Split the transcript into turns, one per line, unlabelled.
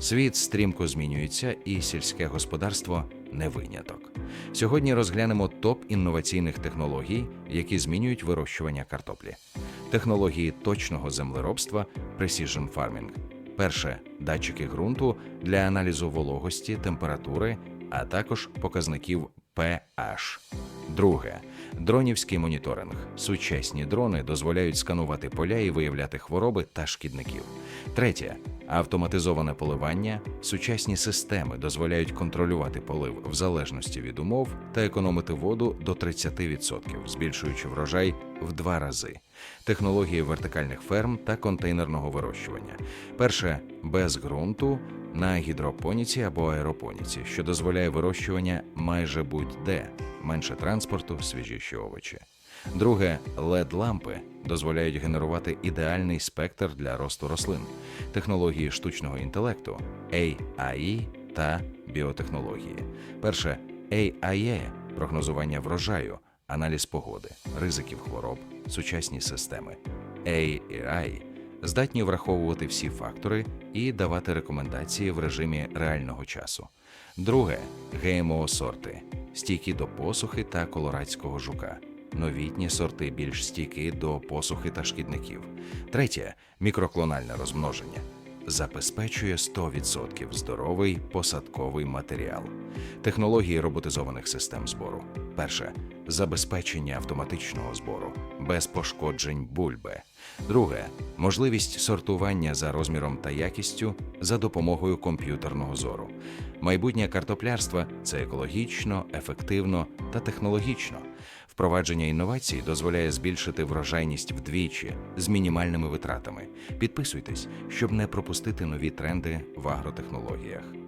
Світ стрімко змінюється, і сільське господарство не виняток. Сьогодні розглянемо топ інноваційних технологій, які змінюють вирощування картоплі. Технології точного землеробства Precision Farming. Перше датчики ґрунту для аналізу вологості, температури, а також показників pH. Друге дронівський моніторинг. Сучасні дрони дозволяють сканувати поля і виявляти хвороби та шкідників. Третє автоматизоване поливання. Сучасні системи дозволяють контролювати полив в залежності від умов та економити воду до 30%, збільшуючи врожай в два рази. Технології вертикальних ферм та контейнерного вирощування. Перше без ґрунту на гідропоніці або аеропоніці, що дозволяє вирощування майже будь-де, менше транспорту, свіжіші овочі. Друге led лампи дозволяють генерувати ідеальний спектр для росту рослин, технології штучного інтелекту, AI та біотехнології. Перше AIE – прогнозування врожаю, аналіз погоди, ризиків хвороб, сучасні системи. AI здатні враховувати всі фактори і давати рекомендації в режимі реального часу. Друге ГМО сорти, стійкі до посухи та колорадського жука. Новітні сорти більш стійкі до посухи та шкідників. Третє мікроклональне розмноження. Забезпечує 100% здоровий посадковий матеріал. Технології роботизованих систем збору. Перше забезпечення автоматичного збору без пошкоджень бульби. Друге можливість сортування за розміром та якістю за допомогою комп'ютерного зору. Майбутнє картоплярства це екологічно, ефективно та технологічно. Впровадження інновацій дозволяє збільшити врожайність вдвічі з мінімальними витратами. Підписуйтесь, щоб не пропустити нові тренди в агротехнологіях.